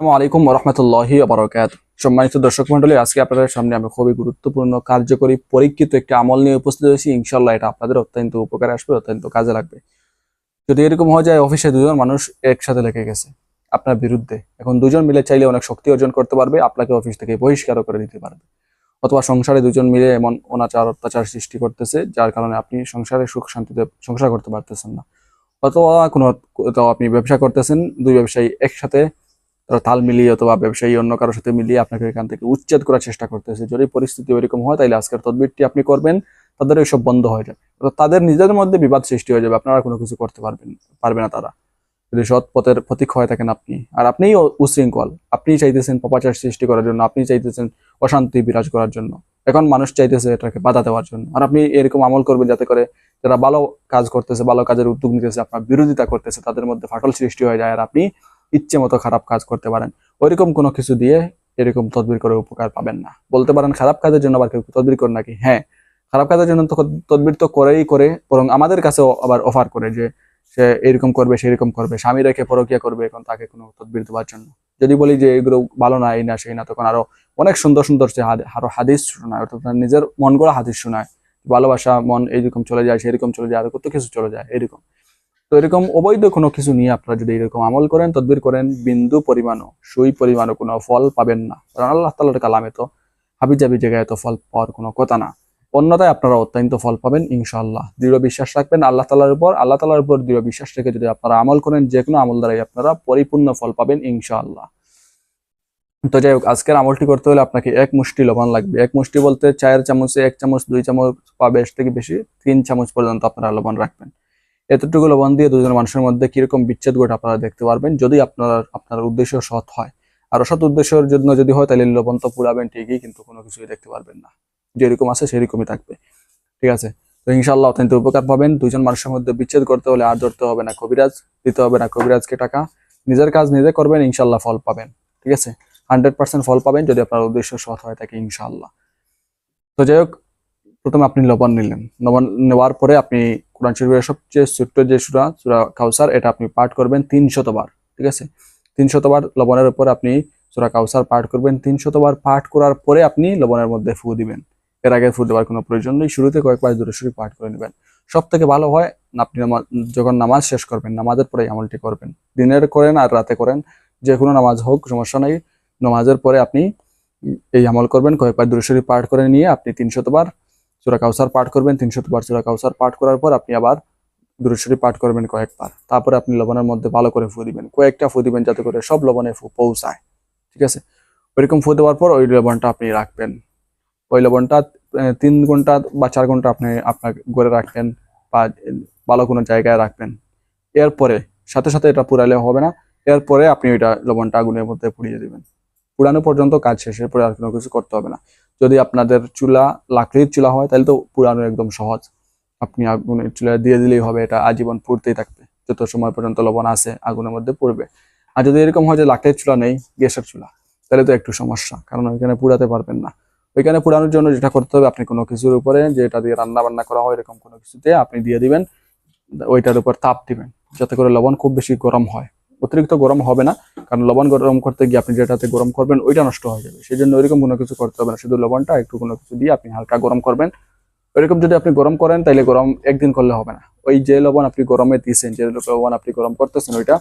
আসসালামু আলাইকুম রহমতুল্লাহি আবরকাত সম্মানিত দর্শক মন্ডলী আজকে আপনাদের সামনে আমি খুবই গুরুত্বপূর্ণ, কার্যকরী, পরীক্ষিত একটি আমল নিয়ে উপস্থিত হয়েছি। ইনশাল্লাহ এটা আপনাদের অত্যন্ত উপকারে আসবে, অত্যন্ত কাজে লাগবে। যদি এরকম হয়ে যায়, অফিসে দুজন মানুষ একসাথে লেগে গেছে আপনার বিরুদ্ধে, এখন দুজন মিলে চাইলে অনেক শক্তি অর্জন করতে পারবে, আপনাকে অফিস থেকে বহিষ্কারও করে দিতে পারবে। অথবা সংসারে দুজন মিলে এমন অনাচার, অত্যাচার সৃষ্টি করতেছে, যার কারণে আপনি সংসারে সুখ শান্তিতে সংসার করতে পারতেছেন না। অথবা কোনো আপনি ব্যবসা করতেছেন, দুই ব্যবসায়ী একসাথে তারা তাল মিলিয়ে অথবা ব্যবসায়ী অন্য কারোর সাথে মিলিয়ে আপনাকে এখান থেকে উচ্ছেদ করার চেষ্টা করতেছে যদি পরিস্থিতি ওইরকম হয় তাহলে আজকের তদবিরটি আপনি করবেন, তাদের এইসব বন্ধ হয়ে যাবে। তাদের নিজেদের মধ্যে বিবাদ সৃষ্টি হয়ে যাবে, আপনারা কোনো কিছু করতে পারবেন, পারবে না তারা। যদি সৎ পথের প্রতীক হয়ে থাকেন আপনি, আর আপনিই উশৃঙ্খল আপনি চাইতেছেন পপাচার সৃষ্টি করার জন্য আপনি চাইতেছেন অশান্তি বিরাজ করার জন্য। এখন মানুষ চাইতেছে এটাকে বাধা দেওয়ার জন্য। আর আপনি এরকম আমল করবেন যাতে করে যারা ভালো কাজ করতেছে, ভালো কাজের উদ্যোগ নিতেছে, আপনার বিরোধিতা করতেছে, তাদের মধ্যে ফাটল সৃষ্টি হয়ে যায়, আর আপনি ইচ্ছে মতো খারাপ কাজ করতে পারেন। ওইরকম কোনো কিছু দিয়ে এরকম তদবির করে উপকার পাবেন না। বলতে পারেন খারাপ কাজের জন্য আবার কেউ তদবির করে নাকি? হ্যাঁ খারাপ কাজের জন্য তো তদবির তো করেই করে, বরং আমাদের কাছেও আবার অফার করে যে সে এরকম করবে, সেরকম করবে, স্বামী রেখে পরকিয়া করবে, এখন তাকে কোনো তদবির দেওয়ার জন্য। যদি বলি যে এগুলো ভালো না, এই না, সেই না, তখন আরও অনেক সুন্দর সুন্দর সে আরও হাদিস শোনায়, অর্থাৎ নিজের মন গড়া হাদিস শোনায়। ভালোবাসা, মন এইরকম চলে যায় সেরকম চলে যায়, আরও কত কিছু চলে যায় এরকম তো এরকম অবৈধ কোনো কিছু নিয়ে আপনারা যদি এরকম আমল করেন, তদবির করেন, বিন্দু পরিমাণও, সুই পরিমাণও কোনো ফল পাবেন না। কারণ আল্লাহ তাল্লাহর কালামে তো হাবি জাবি জায়গায় তো ফল পাওয়ার কোনো কথা না। অন্যথায় আপনারা অত্যন্ত ফল পাবেন, ইনশাআল্লাহ। দৃঢ় বিশ্বাস রাখবেন আল্লাহ তালার উপর। আল্লাহ তালার উপর দৃঢ় বিশ্বাস রেখে যদি আপনারা আমল করেন, যে কোনো আমল দ্বারাই আপনারা পরিপূর্ণ ফল পাবেন, ইনশাআল্লাহ। তো যাই হোক, আজকের আমলটি করতে হলে আপনাকে এক মুষ্টি লবণ লাগবে। এক মুষ্টি বলতে চায়ের চামচে এক চামচ, দুই চামচ, বা বেশ থেকে বেশি, তিন চামচ পর্যন্ত আপনারা লবণ রাখবেন। এতটুকু লবণ দিয়ে দুজন মানুষের মধ্যে কীরকম বিচ্ছেদ ঘটে আপনারা দেখতে পারবেন, যদি আপনার আপনার উদ্দেশ্য সৎ হয়। আর অসৎ উদ্দেশ্যের জন্য যদি হয়, তাহলে লবণ তো পুরাবেন ঠিকই, কিন্তু কোনো কিছুই দেখতে পারবেন না। যেরকম আছে সেরকমই থাকবে। ঠিক আছে? তো ইনশাল্লাহ অত্যন্ত উপকার পাবেন। দুজন মানুষের মধ্যে বিচ্ছেদ করতে হলে আর ধরতে হবে না কবিরাজ, দিতে হবে না কবিরাজকে টাকা। নিজের কাজ নিজে করবেন ইনশাল্লাহ ফল পাবেন। ঠিক আছে? হান্ড্রেড পার্সেন্ট ফল পাবেন যদি আপনার উদ্দেশ্য সৎ হয় থাকে ইনশাল্লাহ তো যাই হোক, প্রথমে আপনি লবণ নিলেন। লবণ নেওয়ার পরে আপনি কোরআন শরীফের সবচেয়ে ছোট্ট যে সুরা সুরা কাউসার এটা আপনি পাঠ করবেন তিন শতবার ঠিক আছে? তিন শতবার লবণের উপর আপনি সুরা কাউসার পাঠ করবেন তিন শতবার পাঠ করার পরে আপনি লবণের মধ্যে ফু দিবেন। এর আগে ফু দেওয়ার কোনো প্রয়োজন নেই, শুরুতে কয়েকবার দূরে শুরু পাঠ করে নেবেন। সব থেকে ভালো হয়, আপনি যখন নামাজ শেষ করবেন, নামাজের পরে আমলটি করবেন। দিনের করেন আর রাতে করেন, যে কোনো নামাজ হোক, সমস্যা নেই। নামাজের পরে আপনি এই আমল করবেন, কয়েকবার দূরে শরীফ পাঠ করে নিয়ে আপনি তিন শতবার সুরা কাউসার পাঠ করবেন, তিনশো বার সুরা কাউসার পাঠ করার পর আপনি আবার দূরে পাঠ করবেন কয়েকবার তারপরে আপনি লবণের মধ্যে ভালো করে ফু দিবেন, কয়েকটা ফু দিবেন যাতে করে সব লবণে ফু পৌঁছায়। ঠিক আছে? ওইরকম ফু দেওয়ার পর ওই লবণটা আপনি রাখবেন। ওই লবণটা তিন ঘণ্টা বা চার ঘণ্টা আপনি আপনার গড়ে রাখবেন বা ভালো কোনো জায়গায় রাখবেন। এরপরে, সাথে সাথে এটা পুরালে হবে না, এরপরে আপনি ওইটা লবণটা আগুনের মধ্যে পুড়িয়ে দিবেন। পুরানো পর্যন্ত কাজ শেষ এরপরে আর কোনো কিছু করতে হবে না। যদি আপনাদের চুলা, লাকড়ির চুলা হয়, তাহলে তো পুরানো একদম সহজ। আপনি আগুনের চুলা দিয়ে দিলেই হবে, এটা আজীবন পুড়তেই থাকবে। যত সময় পর্যন্ত লবণ আছে, আগুনের মধ্যে পড়বে। আর যদি এরকম হয় যে লাকড়ির চুলা নেই, গ্যাসের চুলা, তাহলে তো একটু সমস্যা, কারণ ওইখানে পুড়াতে পারবেন না। ওইখানে পুরানোর জন্য যেটা করতে হবে, আপনি কোনো কিছুর উপরে যেটা দিয়ে রান্না বান্না করা হয়, এরকম কোনো কিছুতে আপনি দিয়ে দিবেন, ওইটার উপর তাপ দিবেন, যাতে করে লবণ খুব বেশি গরম হয়। অতিরিক্ত গরম হবে না, কারণ লবণ গরম করতে গিয়ে আপনি যেটাতে গরম করবেন ওইটা নষ্ট হয়ে যাবে। সেই জন্য ওইরকম কোনো কিছু করতে হবে না, শুধু লবণটা, একটু কোনো কিছু দিয়ে আপনি হালকা গরম করবেন। ওইরকম যদি আপনি গরম করেন তাহলে গরম একদিন করলে হবে না। ওই যে লবণ আপনি গরমে দিয়েছেন, যে লবণ আপনি গরম করতেছেন ওইটা,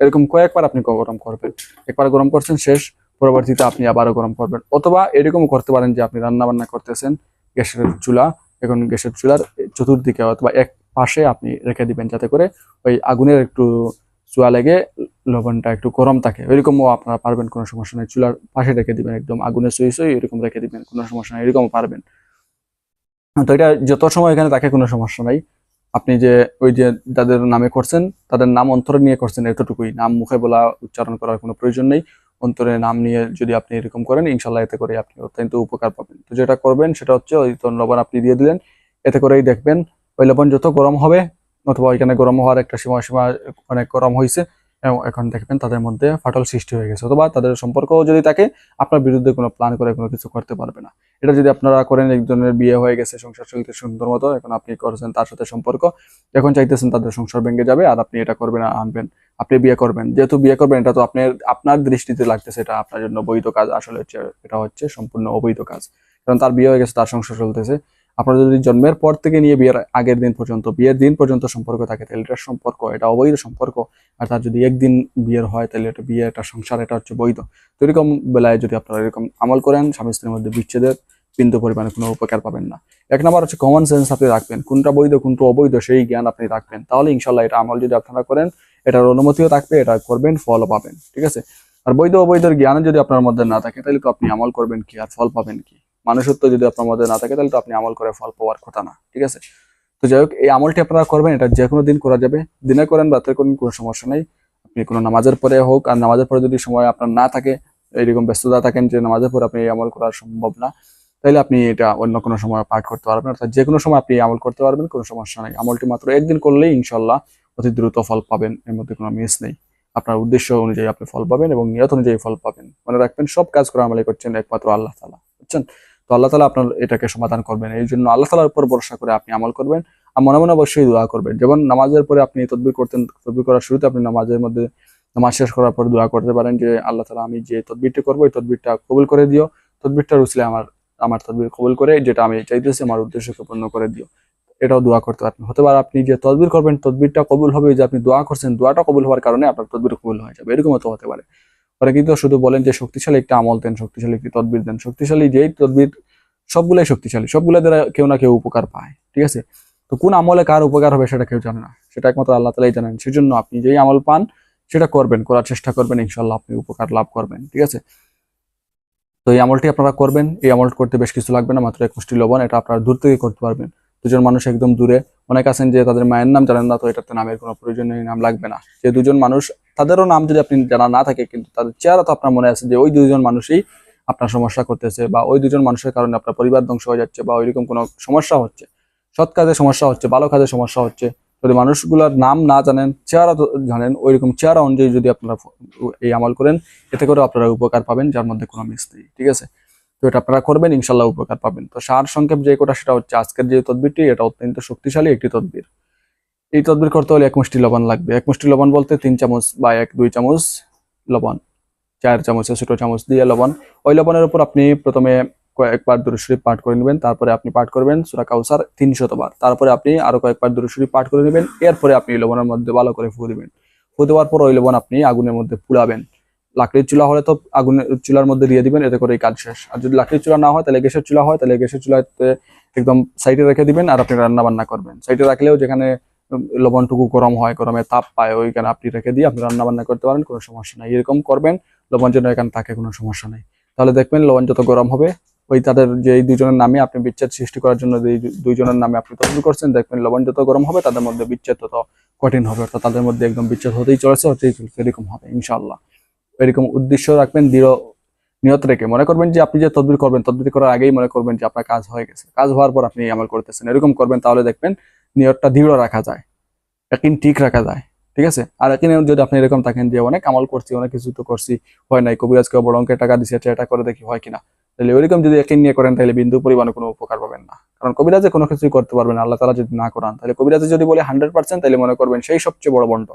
এরকম কয়েকবার আপনি গরম করবেন। একবার গরম করছেন, শেষ, পরবর্তীতে আপনি আবারও গরম করবেন। অথবা এরকম করতে পারেন যে আপনি রান্না বান্না করতেছেন, গ্যাসের চুলা, এখন গ্যাসের চুলার চতুর্দিকে অথবা এক পাশে আপনি রেখে দিবেন, যাতে করে ওই আগুনের একটু চুয়া লেগে লবণটা একটু গরম থাকে। ওইরকমও আপনারা পারবেন, কোনো সমস্যা নেই। চুলার পাশে রেখে দিবেন, একদম আগুনে সুই সুই এরকম রেখে দিবেন, কোনো সমস্যা নেই এরকম পারবেন। তো এটা যত সময় এখানে থাকে, কোনো সমস্যা নাই। আপনি যে ওই যে যাদের নামে করছেন, তাদের নাম অন্তরে নিয়ে করছেন, এতটুকুই। নাম, মুখে বলা, উচ্চারণ করার কোনো প্রয়োজন নেই। অন্তরে নাম নিয়ে যদি আপনি এরকম করেন ইনশাল্লাহ এতে করে আপনি অত্যন্ত উপকার পাবেন। তো যেটা করবেন, সেটা হচ্ছে ওই লবণ আপনি দিয়ে দিলেন, এতে করেই দেখবেন ওই লবণ যত গরম হবে অথবা ওইখানে গরম হওয়ার একটা সীমা সীমা অনেক গরম হয়েছে এবং এখন দেখবেন তাদের মধ্যে ফাটল সৃষ্টি হয়ে গেছে, অথবা তাদের সম্পর্কও যদি থাকে, আপনার বিরুদ্ধে কোনো প্ল্যান করে কোনো কিছু করতে পারবে না। এটা যদি আপনারা করেন, একজনের বিয়ে হয়ে গেছে, সংসার চলতে সুন্দর মতো, এখন আপনি করছেন তার সাথে সম্পর্ক এখন চাইতেছেন তাদের সংসার ভেঙে যাবে, আর আপনি এটা করবেন আনবেন, আপনি বিয়ে করবেন। যেহেতু বিয়ে করবেন, এটা তো আপনার আপনার দৃষ্টিতে লাগতেছে, এটা আপনার জন্য বৈধ কাজ, আসলে হচ্ছে, এটা হচ্ছে সম্পূর্ণ অবৈধ কাজ, কারণ তার বিয়ে হয়ে গেছে, তার সংসার চলতেছে। আপনার যদি জন্মের পর থেকে নিয়ে বিয়ের আগের দিন পর্যন্ত, বিয়ের দিন পর্যন্ত সম্পর্ক থাকে, তাহলে এটার সম্পর্ক, এটা অবৈধ সম্পর্ক। আর তার যদি একদিন বিয়ের হয়, তাহলে এটা বিয়ে, এটা সংসার, এটা হচ্ছে বৈধ। তো এরকম বেলায় যদি আপনারা এরকম আমল করেন, স্বামী স্ত্রীর মধ্যে বিচ্ছেদের, বিন্দু পরিমাণে কোনো উপকার পাবেন না। এক নম্বর হচ্ছে কমন সেন্স আপনি রাখবেন। কোনটা বৈধ, কোনটা অবৈধ, সেই জ্ঞান আপনি রাখবেন। তাহলে ইনশাল্লাহ এটা আমল যদি আপনারা করেন, এটার অনুমতিও থাকবে, এটা করবেন, ফলও পাবেন। ঠিক আছে? আর বৈধ অবৈধের জ্ঞান যদি আপনার মধ্যে না থাকে, তাহলে তো আপনি আমল করবেন কি? আর ফল পাবেন কি? মানুষত্ব যদি আপনার মধ্যে না থাকে, তাহলে তো আপনি আমল করে ফল পাওয়ার কথা না, ঠিক আছে? তো যাই হোক, এই আমলটি আপনারা করবেন, এটা যে কোনো দিন করা যাবে। দিনে করেন, রাতে করেন, কোনো সমস্যা নেই। আপনি কোনো নামাজের পরে হোক, আর নামাজের পরে যদি সময় আপনার না থাকে, এইরকম ব্যস্ততা থাকেন যে নামাজের পরে আপনি এই আমল করা সম্ভব না, তাহলে আপনি এটা অন্য কোনো সময় পাঠ করতে পারবেন। অর্থাৎ যে কোনো সময় আপনি আমল করতে পারবেন, কোনো সমস্যা নেই। আমলটি মাত্র একদিন করলেই ইনশাল্লাহ অতি দ্রুত ফল পাবেন, এর মধ্যে কোনো মিস নেই। আপনার উদ্দেশ্য অনুযায়ী আপনি ফল পাবেন এবং নিয়ত অনুযায়ী ফল পাবেন। মনে রাখবেন, সব কাজ করা আমলে করছেন একমাত্র আল্লাহ তালা বুঝছেন? তো আল্লাহ তালা আপনার এটাকে সমাধান করবেন। এই জন্য আল্লাহ তালার উপর ভরসা করে আপনি আমল করবেন। আর মনে মনে অবশ্যই দোয়া করবেন। যেমন নামাজের পরে আপনি তদবির করতেন, তদবির করার শুরুতে আপনি নামাজের মধ্যে নামাজ শেষ করার পর দোয়া করতে পারেন যে, আল্লাহ তালা আমি যে তদবিরটি করব, এই তদবিরটা কবুল করে দিও। তদবিরটা রুসলে আমার আমার তদবির কবুল করে, যেটা আমি চাইতেছি, আমার উদ্দেশ্যকে পূর্ণ করে দিও। এটাও দোয়া করতে পারবেন হতে পারে আপনি যে তদবির করবেন, তদবিরটা কবুল হবে যে আপনি দোয়া করছেন, দোয়াটা কবুল হওয়ার কারণে আপনার তদবির কবুল হয়ে যাবে। এরকমও তো হতে পারে। পরে কিন্তু শুধু বলেন যে শক্তিশালী একটা আমল দেন, শক্তিশালী একটি তদবির দেন। শক্তিশালী যেই তদবির, সবগুলাই শক্তিশালী, সবগুলা দ্বারা কেউ না কেউ উপকার পায়, ঠিক আছে? তো কোন আমলে কার উপকার হবে সেটা কেউ জানে না, সেটা একমাত্র আল্লাহ তালাই জানেন। সেজন্য আপনি যেই আমল পান, সেটা করবেন, করার চেষ্টা করবেন ইনশাল্লাহ আপনি উপকার লাভ করবেন, ঠিক আছে? তো এই আমলটি আপনারা করবেন, এই আমল করতে বেশ কিছু লাগবে না, মাত্র এক মুষ্টি লবণ, এটা আপনারা দূর থেকে করতে পারবেন। দুজন মানুষ একদম দূরে, অনেক আছেন যে তাদের মায়ের নাম জানেন না, তো এটাতে নামের কোনো প্রয়োজন নেই নাম লাগবে না। যে দুজন মানুষ তাদেরও নাম যদি আপনি জানা না থাকে, কিন্তু তাদের চেহারা তো আপনার মনে আছে যে ওই দুজন মানুষই আপনার সমস্যা করতেছে বা ওই দুজন মানুষের কারণে আপনার পরিবার ধ্বংস হয়ে যাচ্ছে বা ওইরকম কোনো সমস্যা হচ্ছে। সৎ কাজে সমস্যা হচ্ছে, ভালো কাজে সমস্যা হচ্ছে। যদি মানুষগুলোর নাম না জানেন, চেহারা জানেন, ওইরকম চেহারা অনুযায়ী যদি আপনারা এই আমল করেন, এতে করে আপনারা উপকার পাবেন, যার মধ্যে কোনো মিস নেই, ঠিক আছে? তো এটা আপনারা করবেন ইনশাল্লাহ উপকার পাবেন। তো সার সংক্ষেপ যে কোটা, সেটা হচ্ছে আজকের যে তদবিরটি, এটা অত্যন্ত শক্তিশালী একটি তদবির। এই তদবির করতে হলে এক মুষ্টি লবণ লাগবে। এক মুষ্টি লবণ বলতে তিন চামচ বা এক, দুই চামচ লবণ, চার চামচ ছোট চামচ দিয়ে লবণ। ওই লবণের উপর আপনি প্রথমে কয়েকবার দুরুশরীফ পাঠ করে নেবেন, তারপরে আপনি পাঠ করবেন সুরা কাউসার তিনশতবার। তারপরে আপনি আরও কয়েকবার দুরুশরীফ পাঠ করে নেবেন, এরপরে আপনি লবণের মধ্যে ভালো করে ফু দিবেন। ফু দেওয়ার পর ওই লবণ আপনি আগুনের মধ্যে পুড়াবেন। লাকড়ির চুলা হলে তো আগুনের চুলার মধ্যে দিয়ে দিবেন, এতে করে এই কাজ শেষ। আর যদি লাকড়ির চুলা না হয়, তাহলে গ্যাসের চুলা হয়, তাহলে গ্যাসের চুলাতে একদম সাইডে রেখে দিবেন আর আপনি রান্না বান্না করবেন। সাইডে রাখলেও যেখানে লবণটুকু গরম হয়, গরমে তাপ পায়, ওইখানে আপনি রেখে দিয়ে আপনি রান্না বান্না করতে পারেন, কোনো সমস্যা নাই। এরকম করবেন, লবণ যেন এখানে থাকে, কোনো সমস্যা নেই। তাহলে দেখবেন লবণ যত গরম হবে, ওই তাদের যে এই দুজনের নামে আপনি বিচ্ছেদ সৃষ্টি করার জন্য দুইজনের নামে আপনি তদবির করছেন, দেখবেন লবণ যত গরম হবে, তাদের মধ্যে বিচ্ছেদ তত কঠিন হবে। অর্থাৎ তাদের মধ্যে একদম বিচ্ছেদ হতেই চলেছে, হতেই চলছে, এরকম হবে ইনশাল্লাহ এরকম উদ্দেশ্য রাখবেন, দৃঢ় নিয়ত রেখে। মনে করবেন যে আপনি যে তদবির করবেন, তদবির করার আগেই মনে করবেন যে আপনার কাজ হয়ে গেছে। কাজ হওয়ার পর আপনি আমল করতেছেন, এরকম করবেন, তাহলে দেখবেন নিয়তটা দৃঢ় রাখা যায় একিন ঠিক রাখা যায়, ঠিক আছে? আর একদিন যদি আপনি এরকম থাকেন যে অনেক আমল করছি, অনেক কিছু তো করছি, হয় নাই, কবিরাজকে বড় অঙ্কের টাকা দিছে, এটা করে দেখি, হয় কিনা? তাহলে ওইরকম যদি একিন নিয়ে করেন, তাহলে বিন্দু পরিমাণে কোনো উপকার পাবেন না। কারণ কবিরাজে কোনো কিছুই করতে পারবেন আল্লাহ তালা যদি না করান, তাহলে কবিরাজে যদি বলে হান্ড্রেড পার্সেন্ট তাহলে মনে করবেন সেই সবচেয়ে বড় বন্ড,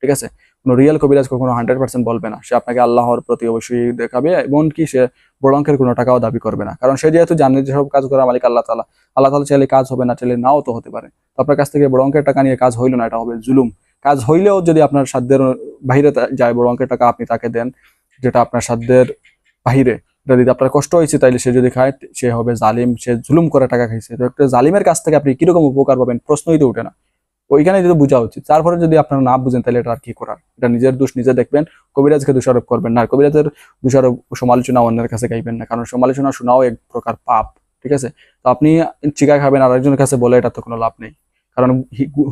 ঠিক আছে? কোনো রিয়েল কবিরাজ কখনো হান্ড্রেড পার্সেন্ট বলবে না। সে আপনাকে আল্লাহর প্রতি অবশ্যই দেখাবে এমনকি সে বড় অঙ্কের কোনো টাকাও দাবি করবে না। কারণ সে যেহেতু জানে যে সব কাজ করা মালিক আল্লাহ তালা আল্লাহ তালা চাইলে কাজ হবে না, চাইলে নাও তো হতে পারে। তো আপনার কাছ থেকে বড় অঙ্কের টাকা নিয়ে কাজ হইল না, এটা হবে জুলুম। কাজ হইলেও যদি আপনার সাধ্যের বাইরে তা- যায় বড় অঙ্কের টাকা, আপনি তাকে দেন যেটা আপনার সাধ্যের বাহিরে। যদি আপনার কষ্ট হয়েছে, তাইলে সে যদি খায়, সে হবে জালিম, সে জুলুম করে টাকা খাইছে। তো একটা জালিমের কাছ থেকে আপনি কীরকম উপকার পাবেন, প্রশ্নই তো উঠে না। ওইখানে যদি বোঝা উচিত। তারপরে যদি আপনারা না বুঝেন, তাহলে এটা আর কি করার? এটা নিজের দোষ, নিজে দেখবেন। কবিরাজকে দোষারোপ করবেন না। কবিরাজের দোষারোপ সমালোচনা অন্যের কাছে গাইবেন না। কারণ সমালোচনা শোনাও এক প্রকার পাপ, ঠিক আছে? তো আপনি চিকা খাবেন আর একজনের কাছে বলে এটা তো কোনো লাভ নেই। কারণ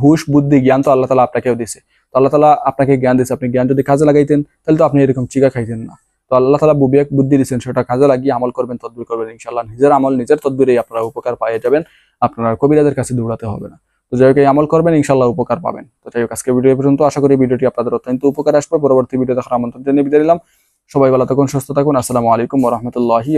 হুশ, বুদ্ধি, জ্ঞান তো আল্লাহ তালা আপনাকেও দিছে। তো আল্লাহ তালা আপনাকে জ্ঞান দিছে। আপনি জ্ঞান যদি কাজে লাগাইতেন, তাহলে তো আপনি এরকম চিকা খাইতেন না। তো আল্লাহ তালা বিবেক বুদ্ধি দিচ্ছেন সেটা কাজে লাগিয়ে আমল করবেন, তদবির করবেন। ইনশাল্লাহ নিজের আমল, নিজের তদবিরেই আপনারা উপকার পাইয়ে যাবেন। আপনারা কবিরাজের কাছে দৌড়াতে হবে না। তো যাই হোক, এই আমল করবেন ইনশাল্লাহ উপকার পাবেন। তো যাই হোক আজকে ভিডিও পর্যন্ত। আশা করি ভিডিওটি আপনাদের অত্যন্ত উপকার আসবে। পরবর্তী ভিডিও দেখার আমন্ত্রণ জানিয়ে বিদায় দিলাম সবাই ভালো থাকুন, সুস্থ থাকুন। আসসালামু আলাইকুম রহমতুল্লাহি